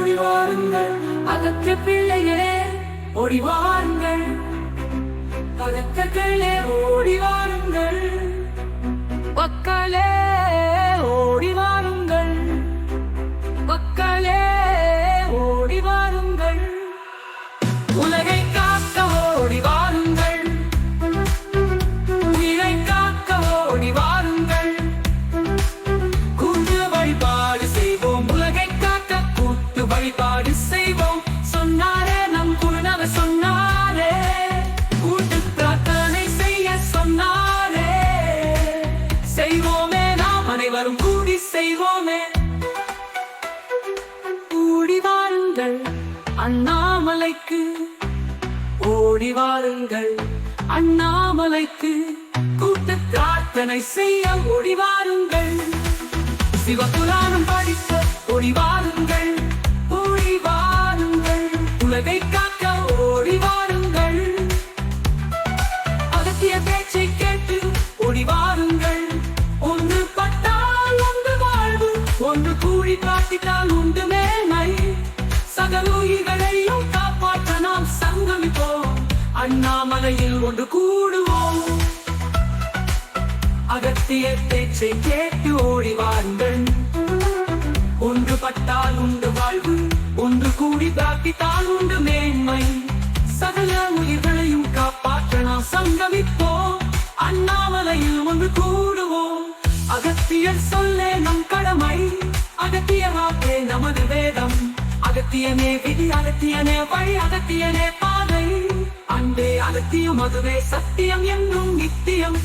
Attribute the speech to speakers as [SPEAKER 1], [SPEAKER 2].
[SPEAKER 1] ஓடி வாருங்கள். அதற்கு பிள்ளைகளே ஓடி வாருங்கள். அதற்கு கீழே ஓடி வாருங்கள். கூட்டு வழிபாடு செய்வோம். சொன்னாரே நம் குருநாத சொன்னாரே. கூட்டு பிரார்த்தனை செய்ய சொன்னாரே. செய்வோமே நாம் அனைவரும் கூடி செய்வோமே. கூடி வாருங்கள் அண்ணாமலைக்கு. ஓடி வாருங்கள் அண்ணாமலைக்கு. கூட்டு பிரார்த்தனை செய்ய ஓடி வாருங்கள். சிவபுராணம் படிக்க ஓடி ஓடி வாருங்கள். உலகை காக்க ஓடி வாருங்கள். அகத்திய பேச்சை கேட்டு ஓடி வாருங்கள். ஒன்று பட்டால் ஒன்று வாழ்வு ஒன்று கூடி காட்டிட்டால் உண்டு மேன்மை. சகல உயிர்களையும் காப்பாற்ற நாம் சங்கமிப்போம். அண்ணாமலையில் ஒன்று கூடுவோம். அகத்திய பேச்சை கேட்டு ஓடி வாருங்கள். ஒன்று கூடி பிரார்த்தித்தால் உண்டு மேன்மை. சகல உயிர்களையும் காப்பாற்ற நாம் சங்கமிப்போம். அண்ணாமலையில் ஒன்று கூடுவோம். அகத்தியர் சொல்லே நம் கடமை. அகத்தியவாக்கே நமது வேதம். அகத்தியனே விதி அகத்தியனே வழி அகத்தியனே பாதை. அன்பே அகத்தியம் அதுவே சத்தியம் என்னும் நித்தியம்.